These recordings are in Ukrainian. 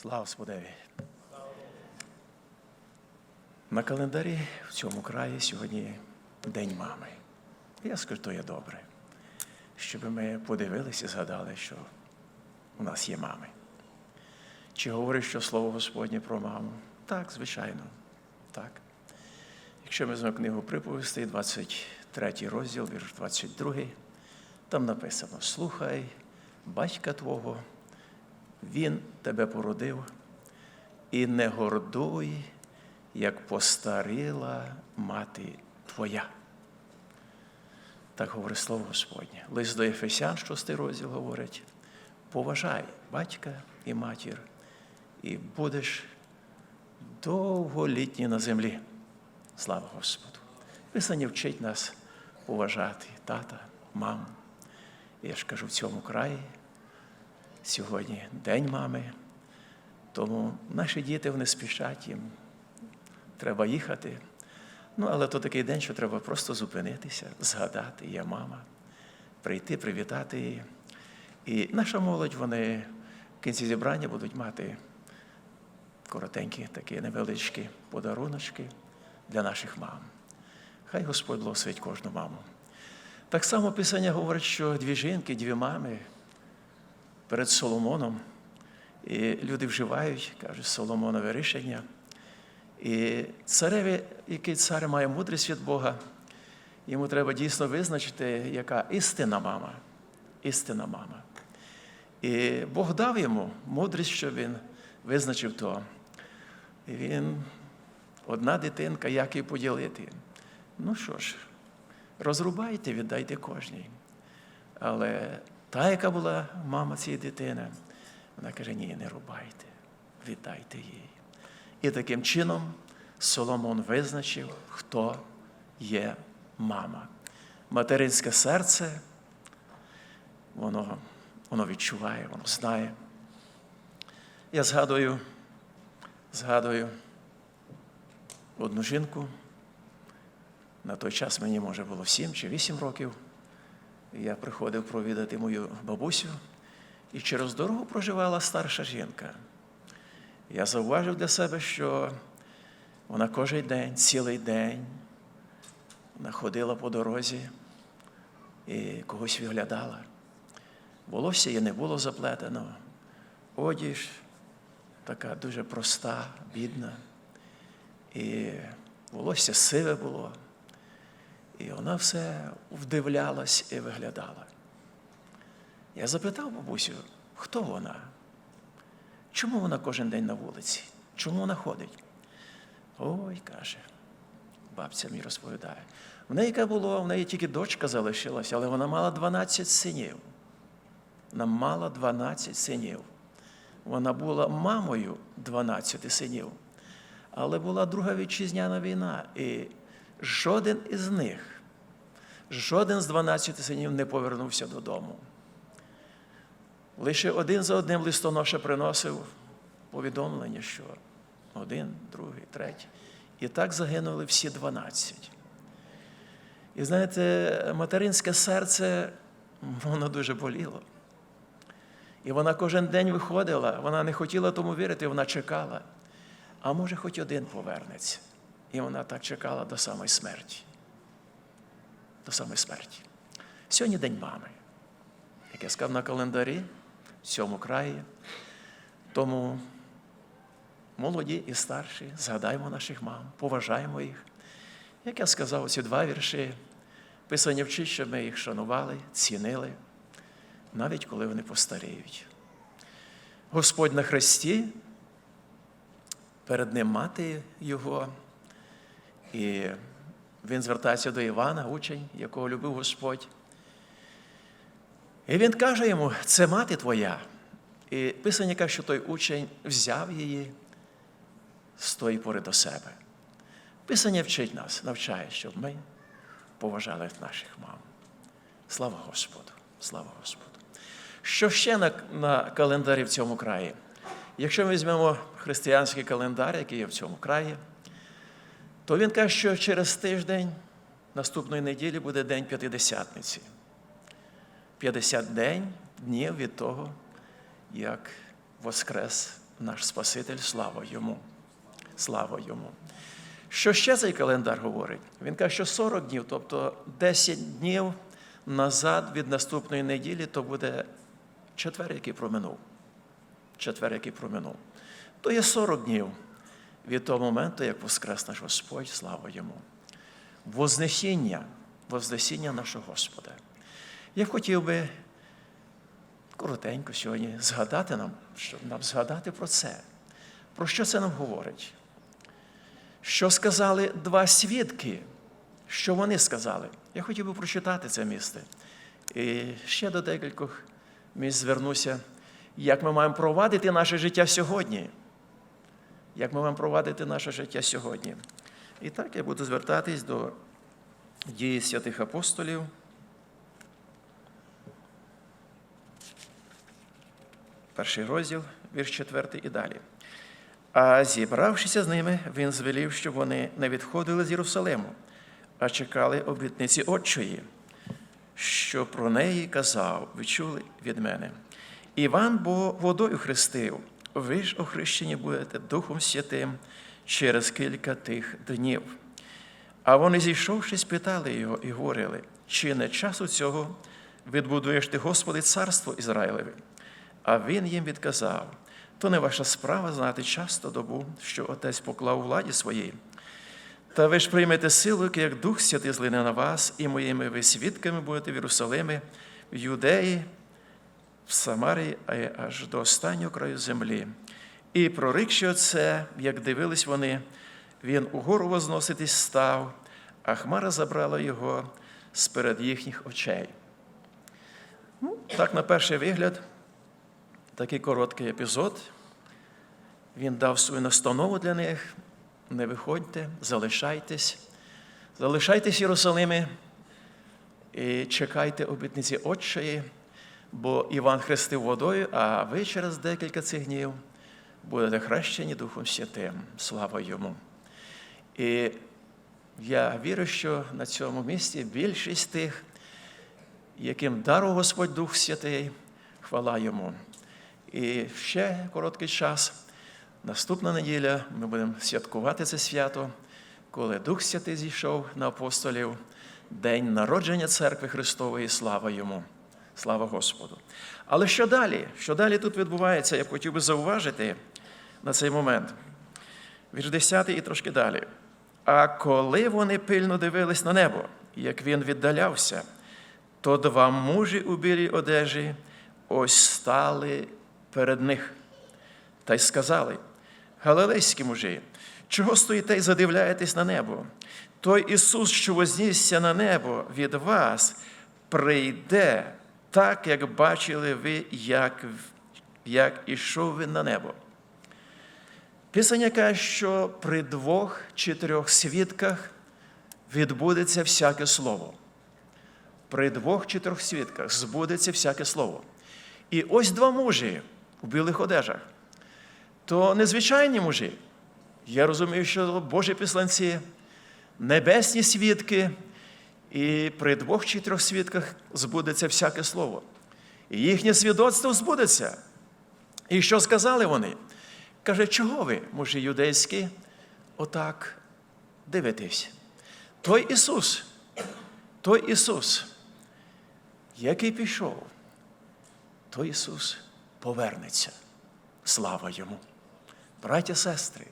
Слава Господеві. На календарі в цьому краї сьогодні День мами. Я скажу, то є добре, щоб ми подивилися і згадали, що у нас є мами. Чи говорить, що слово Господнє про маму? Так, звичайно, так. Якщо ми візьмемо книгу приповістей, 23 розділ, вірш 22, там написано: Слухай батька Твого, він тебе породив, і не гордуй, як постаріла мати твоя. Так говорить слово Господнє. Лист до Ефесян, 6 розділ говорить: поважай батька і матір, і будеш довголітній на землі. Слава Господу! Писання вчить нас поважати тата, маму. Я ж кажу, в цьому краї сьогодні День мами, тому наші діти вони спішать їм. Треба їхати. Ну, але то такий день, що треба просто зупинитися, згадати, є мама, прийти, привітати її. І наша молодь, вони в кінці зібрання будуть мати коротенькі такі невеличкі подаруночки для наших мам. Хай Господь благословить кожну маму. Так само Писання говорить, що дві жінки, дві мами перед Соломоном, і люди вживають, кажуть, Соломонове рішення. І цареві, який цар має мудрість від Бога, йому треба дійсно визначити, яка істинна мама. Істинна мама. І Бог дав йому мудрість, щоб він визначив то. І він, одна дитинка, як її поділити. Ну що ж, розрубайте, віддайте кожній. Але та, яка була мама цієї дитини, вона каже: ні, не рубайте, віддайте їй. І таким чином Соломон визначив, хто є мама. Материнське серце, воно, воно відчуває, воно знає. Я згадую, згадую одну жінку. На той час мені, може, було 7 чи 8 років. Я приходив провідати мою бабусю, і через дорогу проживала старша жінка. Я зауважив для себе, що вона кожен день, цілий день, вона ходила по дорозі і когось виглядала. Волосся її не було заплетено, одіж така дуже проста, бідна. І волосся сиве було. І вона все вдивлялась і виглядала. Я запитав бабусю, хто вона? Чому вона кожен день на вулиці? Чому вона ходить? Ой, каже, бабця мені розповідає. В неї яка було, в неї тільки дочка залишилася, але вона мала 12 синів. Вона мала 12 синів. Вона була мамою 12 синів. Але була Друга вітчизняна війна, і жоден із них, жоден з 12 синів не повернувся додому. Лише один за одним листоноша приносив повідомлення, що один, другий, третій. І так загинули всі 12. І знаєте, материнське серце, воно дуже боліло. І вона кожен день виходила, вона не хотіла тому вірити, вона чекала. А може, хоч один повернеться. І вона так чекала до самої смерті. До самої смерті. Сьогодні день мами, як я сказав на календарі, в цьому краї. Тому молоді і старші, згадаймо наших мам, поважаємо їх. Як я сказав, ці два вірші, писання вчить, щоб ми їх шанували, цінили, навіть коли вони постаріють. Господь на хресті, перед ним мати його, і він звертається до Івана, учень, якого любив Господь. І він каже йому, це мати твоя. І писання каже, що той учень взяв її з тої пори до себе. Писання вчить нас, навчає, щоб ми поважали наших мам. Слава Господу! Слава Господу! Що ще на, на календарі в цьому краї? Якщо ми візьмемо християнський календар, який є в цьому краї, то він каже, що через тиждень наступної неділі буде День П'ятидесятниці. 50 день, днів від того, як воскрес наш Спаситель, слава йому. Слава йому. Що ще цей календар говорить? Він каже, що 40 днів, тобто 10 днів назад від наступної неділі, то буде четвер, який проминув. Четвер, який проминув. То є 40 днів від того моменту, як воскрес наш Господь, слава йому. Вознесіння, Вознесіння нашого Господа. Я хотів би коротенько сьогодні згадати нам, щоб нам згадати про це. Про що це нам говорить? Що сказали два свідки? Що вони сказали? Я хотів би прочитати це місце. І ще до декількох місць звернуся, як ми маємо провадити наше життя сьогодні. Як ми маємо провадити наше життя сьогодні. І так я буду звертатись до дії святих апостолів. Перший розділ, вірш 4 і далі. А зібравшися з ними, він звелів, щоб вони не відходили з Єрусалиму, а чекали обітниці Отчої, що про неї казав, ви чули від мене. Іван бо водою хрестив, ви ж охрещені будете Духом Святим через кілька тих днів. А вони, зійшовши, спитали його і говорили, чи не часу цього відбудуєш ти, Господи, царство Ізраїлеве? А він їм відказав: то не ваша справа знати часто добу, що Отець поклав у владі своїй. Та ви ж приймете силу, як Дух Святий злине на вас, і моїми ви свідками будете в Єрусалимі, в Юдеї, в Самарії, аж до останнього краю землі. І прорикши оце, як дивились вони, він угору возноситись став, а хмара забрала його з-перед їхніх очей. Ну, так, на перший вигляд, такий короткий епізод. Він дав свою настанову для них. Не виходьте, залишайтесь, залишайтесь в Єрусалимі і чекайте обітниці Отчої, бо Іван хрестив водою, а ви через декілька цих днів будете хрещені Духом Святим. Слава йому. І я вірю, що на цьому місці більшість тих, яким дарував Господь Дух Святий, хвала йому. І ще короткий час. Наступна неділя ми будемо святкувати це свято, коли Дух Святий зійшов на апостолів, день народження церкви Христової, слава йому. Слава Господу. Але що далі? Що далі тут відбувається, я б хотів би зауважити на цей момент. Вірш 10 і трошки далі. А коли вони пильно дивились на небо, як він віддалявся, то два мужі у білій одежі ось стали перед них. Та й сказали: Галилейські мужі, чого стоїте і задивляєтесь на небо? Той Ісус, що вознісся на небо від вас, прийде так, як бачили ви, як, як ішов він на небо. Писання каже, що при двох чи трьох свідках відбудеться всяке слово. При двох чи трьох свідках збудеться всяке слово. І ось два мужі у білих одежах. То незвичайні мужі. Я розумію, що Божі післанці, небесні свідки, і при двох чи трьох свідках збудеться всяке слово. І їхнє свідоцтво збудеться. І що сказали вони? Каже, чого ви, мужі юдейські, отак дивитесь? Той Ісус, той Ісус, який пішов, той Ісус повернеться. Слава йому. Браття, сестри,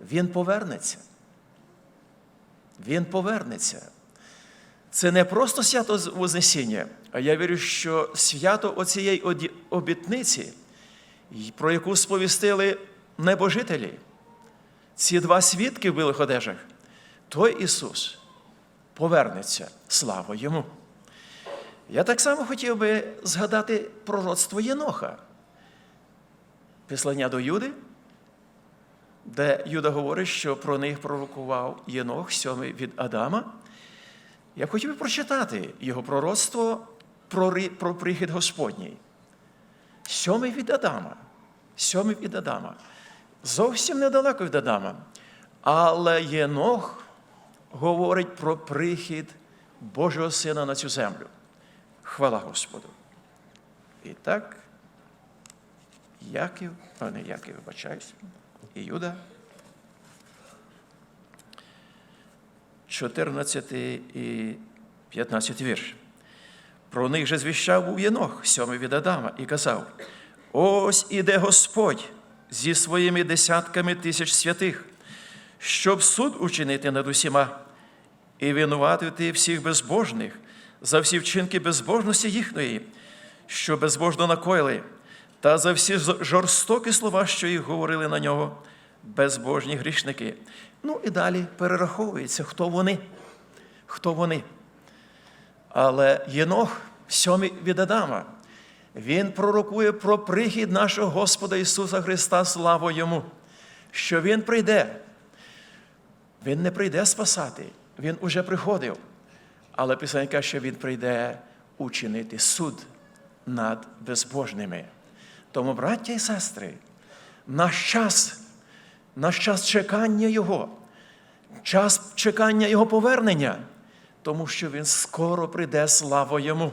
Він повернеться. Він повернеться. Це не просто свято Вознесіння, а я вірю, що свято оцієї обітниці, про яку сповістили небожителі, ці два свідки в білих одежах, той Ісус повернеться. Слава йому. Я так само хотів би згадати пророцтво Єноха. Післання до Юди, де Юда говорить, що про них пророкував Єнох, сьомий від Адама. Я б хотів би прочитати його пророцтво про, прихід Господній. Сьомий від Адама. Сьомий від Адама. Зовсім недалеко від Адама. Але Єнох говорить про прихід Божого Сина на цю землю. Хвала Господу. І так, Яків, а не Яків, вибачаюсь, Іюда. 14 і 15 вірш. Про них же звіщав був Єнох, сьомий від Адама, і казав: Ось іде Господь зі своїми десятками тисяч святих, щоб суд учинити над усіма і винуватити всіх безбожних за всі вчинки безбожності їхньої, що безбожно накоїли, та за всі жорстокі слова, що їх говорили на нього, безбожні грішники. Ну і далі перераховується, хто вони, хто вони. Але Єнох, сьомий від Адама, він пророкує про прихід нашого Господа Ісуса Христа, слава Йому, що Він прийде. Він не прийде спасати, Він уже приходив. Але Писання каже, що Він прийде учинити суд над безбожними. Тому, браття і сестри, наш час, наш час чекання Його, час чекання Його повернення, тому що Він скоро прийде, слава Йому.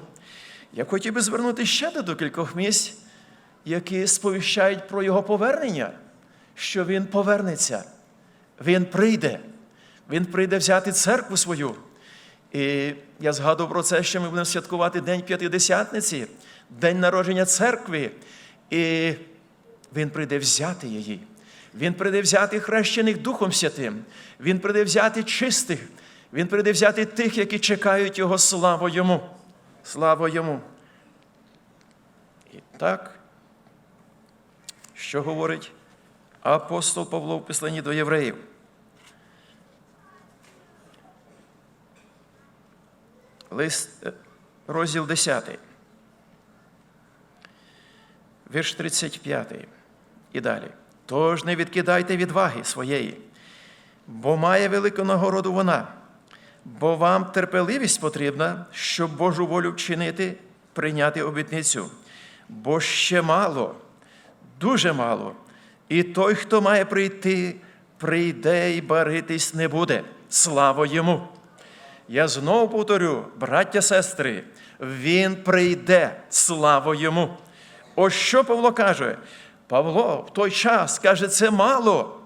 Я хотів би звернути ще до кількох місць, які сповіщають про Його повернення, що Він повернеться, Він прийде, Він прийде взяти церкву свою. І я згадував про це, що ми будемо святкувати День П'ятидесятниці, День народження церкви. І Він прийде взяти її. Він прийде взяти хрещених Духом Святим. Він прийде взяти чистих. Він прийде взяти тих, які чекають Його славу Йому. Слава Йому. І так, що говорить апостол Павло в посланні до євреїв? Лист, е, розділ 10. Вірш 35. І далі. Тож не відкидайте відваги своєї, бо має велику нагороду вона, бо вам терпеливість потрібна, щоб Божу волю вчинити, прийняти обітницю. Бо ще мало, дуже мало. І той, хто має прийти, прийде і баритись не буде. Слава йому! Я знову повторю, браття, сестри, він прийде, слава йому. Ось що Павло каже? Павло в той час каже, це мало.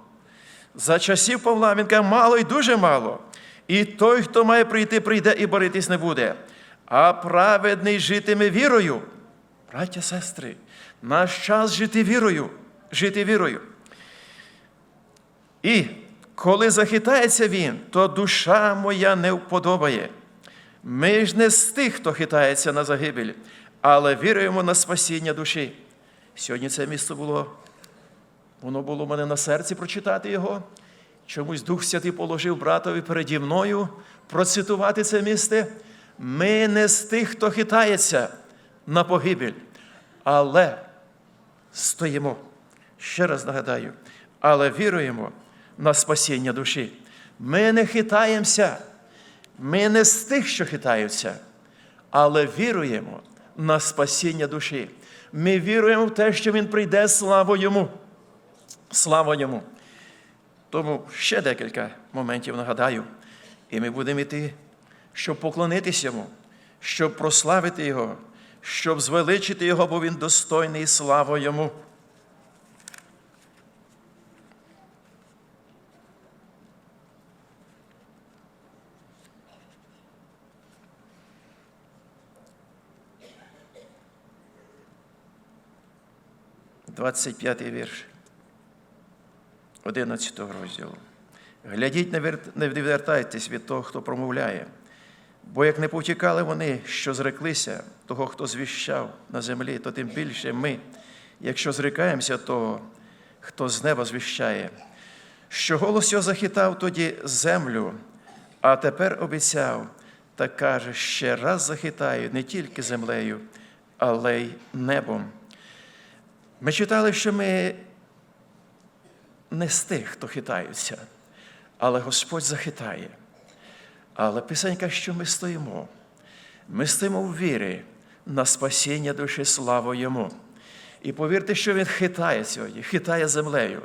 За часів Павла він каже, мало і дуже мало. І той, хто має прийти, прийде і боритись не буде. А праведний житиме вірою. Браття, сестри, наш час жити вірою, жити вірою. І коли захитається він, то душа моя не вподобає. Ми ж не з тих, хто хитається на загибель, але віруємо на спасіння душі. Сьогодні це місце було, воно було в мене на серці прочитати його. Чомусь Дух Святий положив братові переді мною процитувати це місце. Ми не з тих, хто хитається на погибель, але стоїмо. Ще раз нагадаю, але віруємо на спасіння душі. Ми не хитаємося, ми не з тих, що хитаються, але віруємо на спасіння душі. Ми віруємо в те, що Він прийде, слава йому. Слава йому. Тому ще декілька моментів нагадаю, і ми будемо йти, щоб поклонитися йому, щоб прославити Його, щоб звеличити Його, бо Він достойний слава йому. Двадцять п'ятий вірш 11 розділу. Глядіть, не відвертайтесь від того, хто промовляє, бо як не повтікали вони, що зреклися того, хто звіщав на землі, то тим більше ми, якщо зрікаємося того, хто з неба звіщає, що голос його захитав тоді землю, а тепер обіцяв та каже, ще раз захитаю не тільки землею, але й небом. Ми читали, що ми не з тих, хто хитаються, але Господь захитає. Але Писанька, що ми стоїмо. Ми стоїмо в вірі на спасіння душі, славу Йому. І повірте, що Він хитає сьогодні, хитає землею.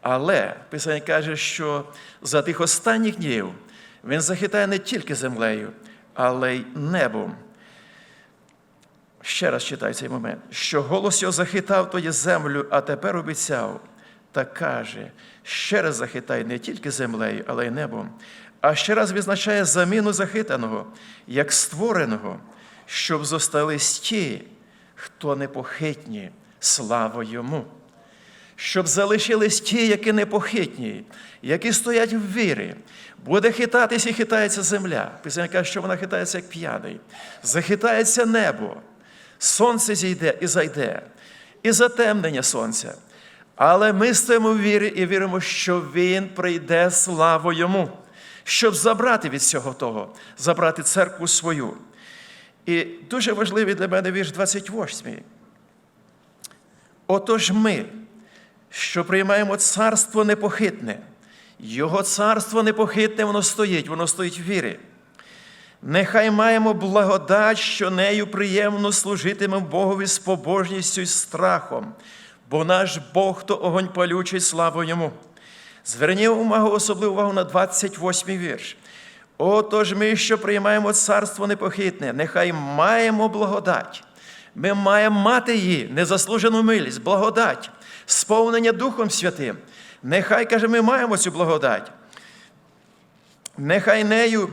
Але Писання каже, що за тих останніх днів Він захитає не тільки землею, але й небом. Ще раз читаю цей момент. Що голос його захитав тоді землю, а тепер обіцяв, та каже: ще раз захитай не тільки землею, але й небом, а ще раз відзначає заміну захитаного, як створеного, щоб зостались ті, хто непохитні, слава йому щоб залишились ті, які непохитні, які стоять в вірі. Буде хитатись і хитається земля. Після каже, що вона хитається як п'яний. Захитається небо, сонце зійде і зайде, і затемнення сонця. Але ми стоїмо в вірі і віримо, що Він прийде славу йому, щоб забрати від всього того, забрати церкву свою. І дуже важливий для мене вірш 28. Отож ми, що приймаємо царство непохитне. Його царство непохитне, воно стоїть, воно стоїть в вірі. Нехай маємо благодать, що нею приємно служитиме Богові з побожністю і страхом, бо наш Бог то огонь палючий, слава йому. Зверніть увагу, особливу увагу на 28 вірш. Отож ми, що приймаємо царство непохитне, нехай маємо благодать. Ми маємо мати її, незаслужену милість, благодать, сповнення Духом Святим. Нехай, каже, ми маємо цю благодать. Нехай нею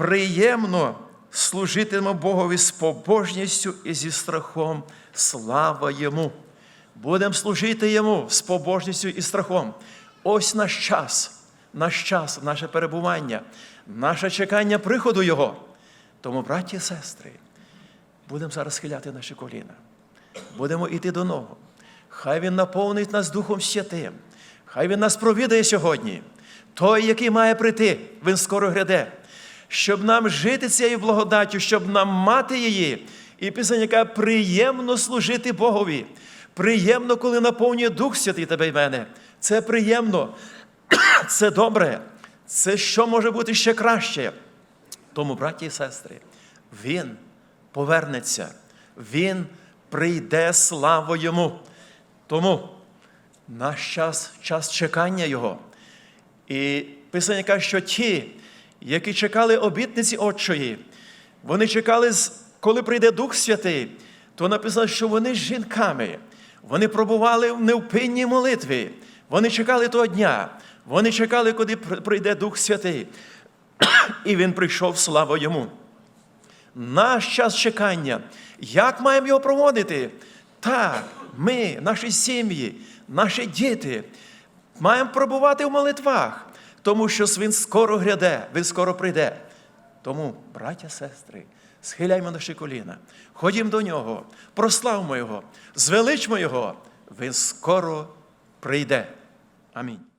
приємно служитиме Богові з побожністю і зі страхом. Слава Йому. Будемо служити Йому з побожністю і страхом. Ось наш час, наш час, наше перебування, наше чекання приходу Його. Тому, браті і сестри, будемо зараз схиляти наші коліна. Будемо йти до нього. Хай Він наповнить нас Духом Святим. Хай Він нас провідає сьогодні. Той, який має прийти, він скоро гряде, щоб нам жити цією благодаттю, щоб нам мати її. І пісня, яка приємно служити Богові. Приємно, коли наповнює Дух Святий тебе і мене. Це приємно, це добре. Це що може бути ще краще. Тому, браті і сестри, Він повернеться, Він прийде слава йому. Тому наш час час чекання Його. І Писання каже, що ті, які чекали обітниці Отчої, вони чекали, коли прийде Дух Святий, то написано, що вони з жінками, вони пробували в невпинній молитві. Вони чекали того дня. Вони чекали, коли прийде Дух Святий. І він прийшов слава йому. Наш час чекання. Як маємо його проводити? Так, ми, наші сім'ї, наші діти маємо пробувати в молитвах, тому що він скоро гряде, він скоро прийде. Тому, браття, сестри, схиляймо наші коліна, ходімо до нього, прославмо Його, звеличмо Його, він скоро прийде. Амінь.